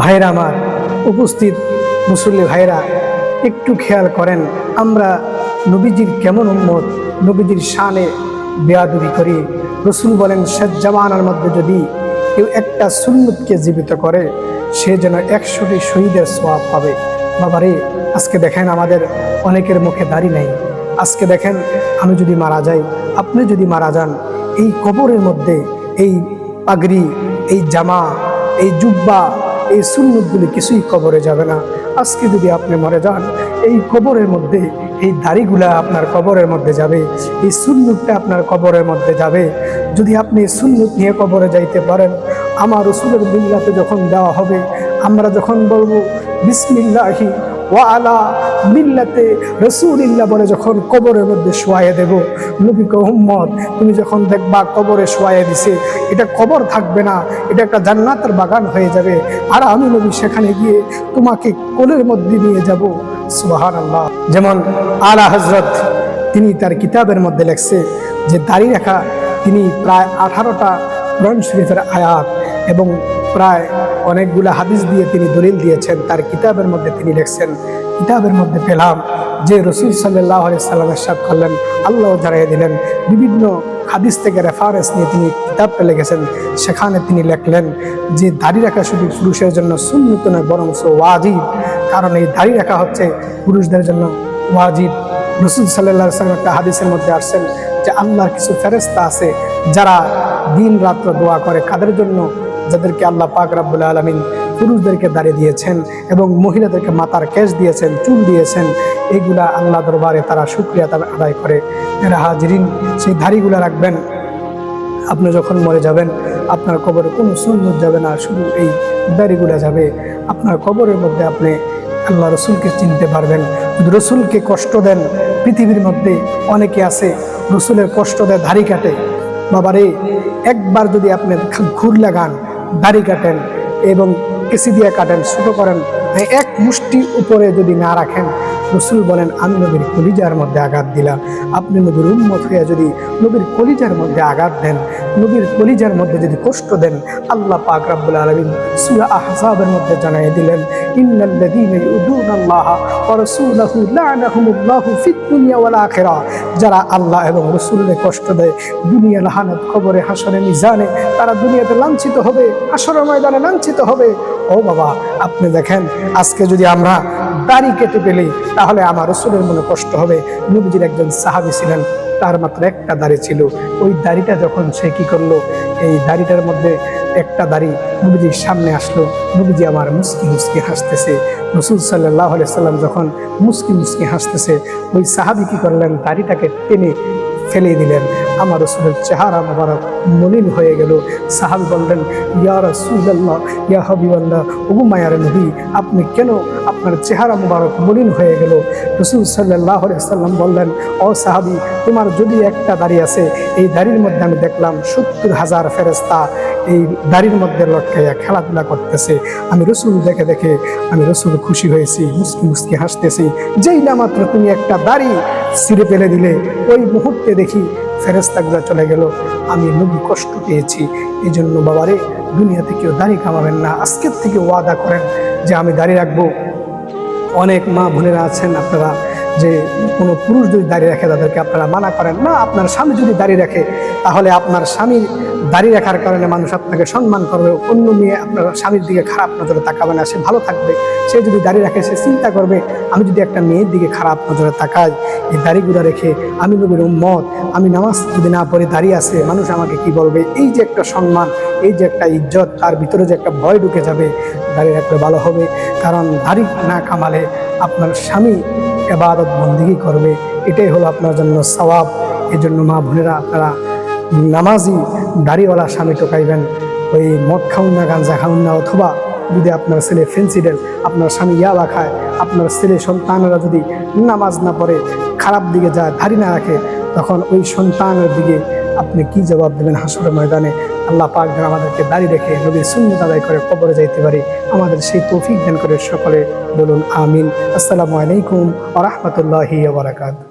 ভাইরা আমার, উপস্থিত মুসল্লি ভাইরা একটু খেয়াল করেন আমরা নবীজির কেমন উম্মত, নবীজির শানে বেয়াদুবি করি। রসুল বলেন, শেষ জামানার মধ্যে যদি কেউ একটা সুন্নতকে জীবিত করে, সে যেন একশোটি শহীদের সোয়াব পাবে। বাবারে, আজকে দেখেন আমাদের অনেকের মুখে দাড়ি নেই। আজকে দেখেন আমি যদি মারা যাই, আপনি যদি মারা যান, এই কবরের মধ্যে এই পাগড়ি, এই জামা, এই জুব্বা এই সুন্নতগুলি কিছুই কবরে যাবে না। আজকে যদি আপনি মরে যান, এই কবরের মধ্যে, এই দাড়িগুলা আপনার কবরের মধ্যে যাবে, এই সুন্নতটা আপনার কবরের মধ্যে যাবে। যদি আপনি সুন্নত নিয়ে কবরে যাইতে পারেন, আমার রসুলের বিল্লাতে যখন দেওয়া হবে, আমরা যখন বলব, বিসমিল্লাহি ওয়া আলা মিল্লাতে রসুলিল্লাহ বলে যখন কবরের মধ্যে শোয়াইয়ে দেব, নবী মোহাম্মদ তুমি যখন দেখবা কবরে শোয়াইয়ে দিছে, এটা কবর থাকবে না, এটা একটা জান্নাতের বাগান হয়ে যাবে, আর আমি নবী সেখানে গিয়ে তোমাকে কোলের মধ্যে নিয়ে যাব। সুবাহান আল্লাহ যেমন আলা হজরত তিনি তার কিতাবের মধ্যে লেখছে যে, দাড়ি রাখা, তিনি প্রায় আঠারোটা কোরআন শরীফের আয়াত এবং প্রায় অনেকগুলো হাদিস দিয়ে তিনি দলিল দিয়েছেন, তার কিতাবের মধ্যে তিনি লিখছেন, কিতাবের মধ্যে পেলাম যে রসুল সাল্লাহ সাল্লামের সাথ করলেন, আল্লাহ জানিয়ে দিলেন, বিভিন্ন হাদিস থেকে রেফারেন্স নিয়ে তিনি কিতাবটা লিখেছেন, সেখানে তিনি লেখলেন যে দাড়ি রাখা শুধু পুরুষের জন্য সুন্নত নয়, বরং ওয়াজিব, কারণ এই দাড়ি রাখা হচ্ছে পুরুষদের জন্য ওয়াজিব। রসুল সাল্লাহ সাল্লাম একটা হাদিসের মধ্যে আসছেন যে আল্লাহর কিছু ফেরেস্তা আছে যারা দিন রাত্র দোয়া করে, কাদের জন্য যাদেরকে আল্লাহ পাক রাব্বুল আলমিন পুরুষদেরকে দাঁড়িয়ে দিয়েছেন এবং মহিলাদেরকে মাথার কেশ দিয়েছেন, চুল দিয়েছেন এইগুলা আল্লাহ দরবারে তারা সুক্রিয়া তারা আদায় করে। এরা হাজরিন, সেই ধাড়িগুলা রাখবেন। আপনি যখন মরে যাবেন, আপনার কবরে কোনো সুন্নত যাবে না, শুধু এই দাড়িগুলা যাবে। আপনার কবরের মধ্যে আপনি আল্লাহ রসুলকে চিনতে পারবেন। রসুলকে কষ্ট দেন, পৃথিবীর মধ্যে অনেকে আছে, রসুলের কষ্ট দেয়, ধাড়ি কাটে। বাবারে, একবার যদি আপনি ঘুর লাগান দাড়ি কাটেন এবং কেসি দিয়ে কাটেন, ছোটো করেন। এক মুষ্টি উপরে যদি না রাখেন, রসুল বলেন, আমি নবীর কলিজার মধ্যে আঘাত দিলাম। আপনি নবীর উন্মত হয়ে যদি নবীর কলিজার মধ্যে আঘাত দেন, নবীর কলিজার মধ্যে যদি কষ্ট দেন, আল্লাহ পাক রাব্বুল আলামিন সূরা আহজাবের মধ্যে জানিয়ে দিলেন ইন্নাল্লাযীনা ইউদুনাল্লাহ ওয়া রাসূলাহু লা'নাহুমুল্লাহু ফিদ দুনিয়া ওয়াল আখিরা। যারা আল্লাহ এবং রাসূলের কষ্ট দেয়, দুনিয়া লাহানাত কবরে হাসরে মিজানে, তারা দুনিয়াতে লাঞ্ছিত হবে, হাসরের ময়দানে লাঞ্ছিত হবে। ও বাবা, আপনি দেখেন, আজকে যদি আমরা দাড়ি কেটে পেলি তাহলে আমার রসুলের মনে কষ্ট হবে। নবীজির একজন সাহাবি ছিলেন, তার মাত্র একটা দাড়ি ছিল। ওই দাড়িটা যখন সে কি করল, এই দাড়িটার মধ্যে একটা দাড়ি নবীজির সামনে আসলো। নবীজি আমার মুস্কি মুস্কি হাসতেছে। রসুল সাল্লাহ সাল্লাম যখন মুস্কি মুস্কি হাসতেছে, ওই সাহাবি কী করলেন? দাড়িটাকে টেনে ফেলে দিলেন। আমার রসুলের চেহারা মোবারক মলিন হয়ে গেল। সাহাবি বললেন ইয়ার রসুল্লাহ ইয়া হবিবাল্লাহ, ওগু মায়ার নবী, আপনি কেন আপনার চেহারা মোবারক মলিন হয়ে গেল। রসুল সাল্লাহ সাল্লাম বললেন, ও সাহাবি, তোমার যদি একটা দাড়ি আছে, এই দাড়ির মধ্যে আমি দেখলাম সত্তর হাজার ফেরেস্তা এই দাড়ির মধ্যে লটকাইয়া খেলাধুলা করতেছে। আমি রসুল দেখে দেখে, আমি রসুল খুশি হয়েছি, মুসকি মুসকি হাসতেছি। যেই না মাত্র তুমি একটা দাড়ি ছিঁড়ে ফেলে দিলে, ওই মুহূর্তে দেখি ফেরেস্তাগুলো চলে গেল। আমি নবী কষ্ট পেয়েছি। এই জন্য বাবারে, দুনিয়াতে কেউ দাড়ি কামাবেন না। আজকের থেকে ওয়াদা করেন যে আমি দাড়ি রাখব। অনেক মা বোনেরা আছেন আপনারা যে কোনো পুরুষ যদি দাঁড়িয়ে রাখে তাদেরকে আপনারা মানা করেন, না, আপনার স্বামী যদি দাঁড়িয়ে রাখে, তাহলে আপনার স্বামীর দাঁড়িয়ে রাখার কারণে মানুষ আপনাকে সম্মান করবে, অন্য মেয়ে আপনার স্বামীর দিকে খারাপ নজরে তাকাবে না, সে ভালো থাকবে। সে যদি দাঁড়িয়ে রাখে, সে চিন্তা করবে, আমি যদি একটা মেয়ের দিকে খারাপ নজরে তাকাই, এই দাড়িগুলো রেখে আমি নবীর উম্মত, আমি নামাজ যদি না পড়ে দাঁড়িয়ে আসে মানুষ আমাকে কি বলবে? এই যে একটা সম্মান, এই যে একটা ইজ্জত, তার ভিতরে যে একটা ভয় ঢুকে যাবে দাঁড়িয়ে রাখলে ভালো হবে। কারণ দাড়ি না কামালে আপনার স্বামী এবাদত বন্দিগি করবে, এটাই হলো আপনার জন্য সওয়াব। এই জন্য মা বোনেরা, আপনারা নামাজি দাড়িওয়ালা স্বামী টোকাইবেন, ওই মদ খাউন না গাঞ্জা খাউন না অথবা যদি আপনার ছেলে ফেন্সিডেল, আপনার স্বামী ইয়া খায়, আপনার ছেলে সন্তানরা যদি নামাজ না পড়ে, খারাপ দিকে যায় ধারি না রাখে, তখন ওই সন্তানের দিকে আপনি কি জবাব দেবেন হাসরের ময়দানে? আল্লাহ পাক যেন আমাদেরকে দাঁড়িয়ে রেখে নবীর সুন্নত আদায় করে কবরে যাইতে পারি। আমাদের সেই তৌফিক দান করে সকলে বলুন, আমিন। আসসালামু আলাইকুম আ রহমতুল্লাহি বারাকাত